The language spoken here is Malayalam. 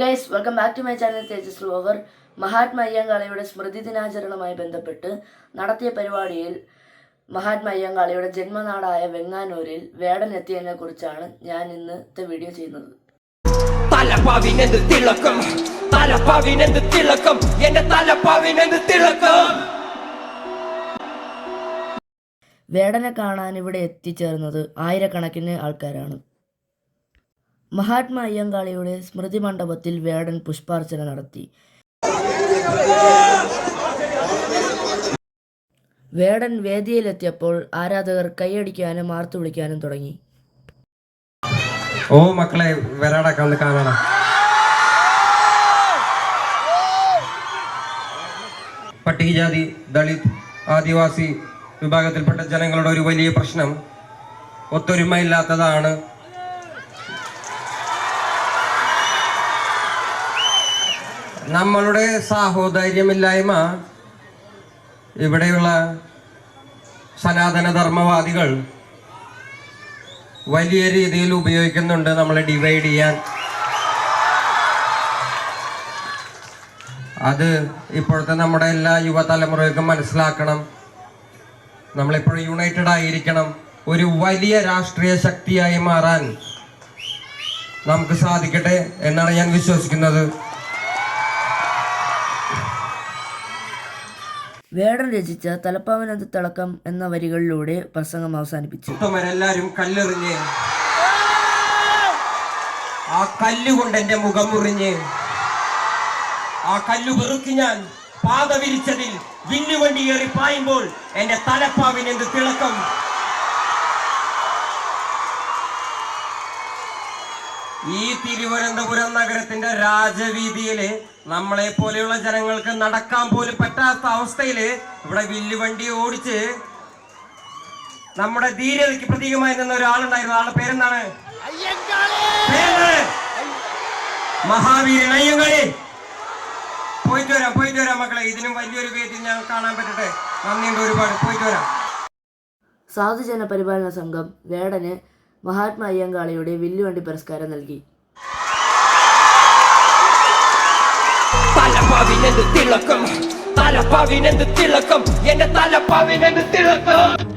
Guys welcome back to my channel Tejas lower Mahatma അയ്യങ്കാളിയുടെ സ്മൃതി ദിനാചരണവുമായി ബന്ധപ്പെട്ട് നടത്തിയ പരിപാടിയിൽ മഹാത്മാ അയ്യങ്കാളിയുടെ ജന്മനാടായ വെങ്ങാനൂരിൽ വേടൻ എത്തിയതിനെ കുറിച്ചാണ് ഞാൻ ഇന്നത്തെ വീഡിയോ ചെയ്യുന്നത്. തലപ്പാവിനെന്ത് തിളക്കം? തലപ്പാവിനെന്ത് തിളക്കം? എന്റെ തലപ്പാവിനെന്ത് തിളക്കം? വേടനെ കാണാൻ ഇവിടെ എത്തിച്ചേർന്നത് ആയിരക്കണക്കിന് ആൾക്കാരാണ്. മഹാത്മാ അയ്യങ്കാളിയുടെ സ്മൃതി മണ്ഡപത്തിൽ വേടൻ പുഷ്പാർച്ചന നടത്തി. വേടൻ വേദിയിലെത്തിയപ്പോൾ ആരാധകർ കൈയടിക്കാനും ആർത്തു വിളിക്കാനും തുടങ്ങി. ഓ മക്കളെ ഒന്ന് കാണണം. പട്ടികജാതി ദളിത് ആദിവാസി വിഭാഗത്തിൽപ്പെട്ട ജനങ്ങളുടെ ഒരു വലിയ പ്രശ്നം ഒത്തൊരുമയില്ലാത്തതാണ് നമ്മളുടെ സാഹോദര്യമില്ലായ്മ ഇവിടെയുള്ള സനാതനധർമ്മവാദികൾ വലിയ രീതിയിൽ ഉപയോഗിക്കുന്നുണ്ട് നമ്മളെ ഡിവൈഡ് ചെയ്യാൻ. അത് ഇപ്പോഴത്തെ നമ്മുടെ എല്ലാ യുവതലമുറകൾക്കും മനസ്സിലാക്കണം. നമ്മളെപ്പോഴും യുണൈറ്റഡ് ആയിരിക്കണം. ഒരു വലിയ രാഷ്ട്രീയ ശക്തിയായി മാറാൻ നമുക്ക് സാധിക്കട്ടെ എന്നാണ് ഞാൻ വിശ്വസിക്കുന്നത്. വേടൻ രചിച്ച തലപ്പാവനത് തിളക്കം എന്ന വരികളിലൂടെ പ്രസംഗം അവസാനിപ്പിച്ചു. എല്ലാരും കല്ലെറിഞ്ഞ്. ആ കല്ലുകൊണ്ട് എന്റെ മുഖം മുറിഞ്ഞ്. ആ കല്ലു വെറുക്കി ഞാൻ പാത വിരിച്ചതിൽ വില്ലുവണ്ടി ഏറി പായുമ്പോൾ എന്റെ തലപ്പാവിന് എന്ത് തിളക്കം? ഈ തിരുവനന്തപുരം നഗരത്തിന്റെ രാജവീതിയിൽ നമ്മളെ പോലെയുള്ള ജനങ്ങൾക്ക് നടക്കാൻ പോലും പറ്റാത്ത അവസ്ഥയിൽ ഇവിടെ വില്ലുവണ്ടി ഓടിച്ച് നമ്മുടെ ധീരതയ്ക്ക് പ്രതീകമായി നിന്ന ഒരാളുണ്ടായിരുന്നു. ആളുടെ പേരെന്താണ്? മഹാവീരൻ അയ്യങ്കളി. പോയിട്ട് വരാം പോയിട്ട് വരാം മക്കളെ. ഇതിനും വലിയൊരു വേദി ഞാൻ കാണാൻ പറ്റട്ടെ. നന്ദിയുണ്ട് ഒരുപാട്. പോയിട്ട് വരാം. സാധുജന പരിപാലന സംഘം വേടന് മഹാത്മാ അയ്യങ്കാളിയുടെ വില്ലുവണ്ടി പുരസ്കാരം നൽകി. തലപ്പാവിനെന്ത് തിളക്കം? തലപ്പാവിനെന്ത് തിളക്കം? എന്റെ തലപ്പാവിനെന്ത് തിളക്കം?